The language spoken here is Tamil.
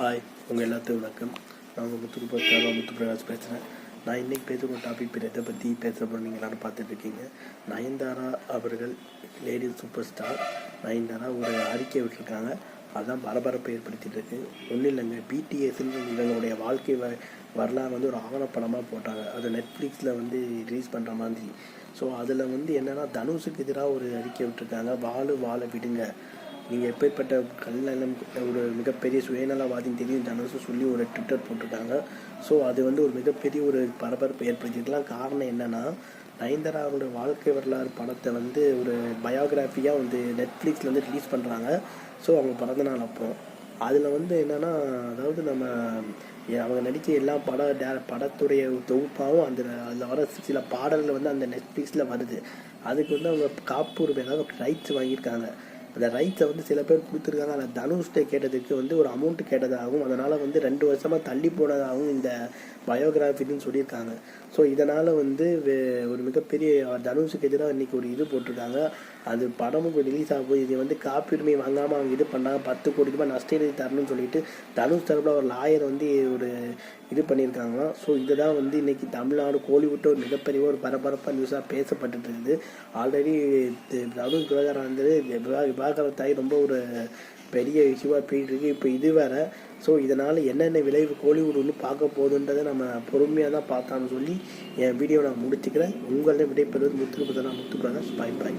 ஹாய் உங்கள் எல்லாத்துக்கும் வணக்கம். நான் உங்கள் முத்து தேவா முத்து பிரகாஷ் பேசுகிறேன் நான் இன்றைக்கி பேசுகிற டாபிக் பேர் எதை பற்றி பேச நீங்கள் எல்லாரும் பார்த்துட்ருக்கீங்க நயன்தாரா அவர்கள் லேடி சூப்பர் ஸ்டார் நயன்தாரா ஒரு அறிக்கை விட்டுருக்காங்க. அதுதான் பரபரப்பை ஏற்படுத்திட்டு இருக்கு. ஒன்றும் இல்லைங்க பிடிஎஸ்ன்னு இவங்களுடைய வாழ்க்கை வ வரலாறு வந்து ஒரு ஆவணப்படமாக போட்டாங்க. அது நெட்ஃப்ளிக்ஸில் வந்து ரிலீஸ் பண்ணுற மாதிரி. ஸோ அதில் வந்து என்னென்னா தனுஷுக்கு எதிராக ஒரு அறிக்கை விட்டுருக்காங்க. வாழு வாழ விடுங்க. நீங்கள் எப்பேற்பட்ட கல்லணம் ஒரு மிகப்பெரிய சுயநலவாதின்னு தெரியும் தனுஷு சொல்லி ஒரு ட்விட்டர் போட்டிருக்காங்க. ஸோ அது வந்து ஒரு மிகப்பெரிய ஒரு பரபரப்பு ஏற்படுத்திக்கலாம் காரணம் என்னென்னா நயன்தாராவோட வாழ்க்கை வரலாறு படத்தை வந்து ஒரு பயோகிராஃபியாக வந்து நெட்ஃப்ளிக்ஸில் வந்து ரிலீஸ் பண்ணுறாங்க ஸோ அவங்க பிறந்த நாள் அப்போ. அதில் வந்து என்னென்னா அதாவது நம்ம அவங்க நடிக்க எல்லா பட டே படத்துடைய தொகுப்பாகவும் அந்த அதில் வர சில பாடல்கள் வந்து அந்த நெட்ஃப்ளிக்ஸில் வருது. அதுக்கு வந்து அவங்க காப்புரிமை அதாவது ரைட்ஸ் வாங்கியிருக்காங்க. அந்த ரைட்ஸை வந்து சில பேர் கொடுத்துருக்காங்க. அதில் தனுஷ்ட கேட்டதுக்கு வந்து ஒரு அமௌண்ட் கேட்டதாகவும் அதனால் வந்து ரெண்டு வருஷமாக தள்ளி போனதாகவும் இந்த பயோகிராஃபின்னு சொல்லியிருக்காங்க. ஸோ இதனால் வந்து ஒரு மிகப்பெரிய தனுஷுக்கு எதிராக இன்றைக்கி ஒரு இது போட்டிருக்காங்க. அது படமும் ரிலீஸ் ஆக போய் இது வந்து காப்புரிமை வாங்காமல் அவங்க இது பண்ணாங்க. பத்து கோடி ரூபாய் நஷ்ட தரணும்னு சொல்லிட்டு தனுஷ் தரப்பில் ஒரு லாயர் வந்து ஒரு இது பண்ணியிருக்காங்களாம் ஸோ இதுதான் வந்து இன்றைக்கி தமிழ்நாடு கோலிவுட் ஒரு மிகப்பெரிய ஒரு பரபரப்பாக நியூஸாக பேசப்பட்டுட்டு இருக்குது ஆல்ரெடி தருண் விவகாரம் வந்து விவா விவாகரத்தாகி ரொம்ப ஒரு பெரிய இஷ்யூவாக போயிட்டு இருக்கு இப்போ இது வேற. ஸோ இதனால் என்னென்ன விளைவு கோலிவுட் ஒன்று பார்க்க போகுதுன்றதை நம்ம பொறுமையாக தான் பார்த்தான்னு சொல்லி என் வீடியோ நான் முடிச்சுக்கிறேன். உங்களிடம் விடைபெறுவது முத்து முத்து பிரகாஷ் பாய் பாய்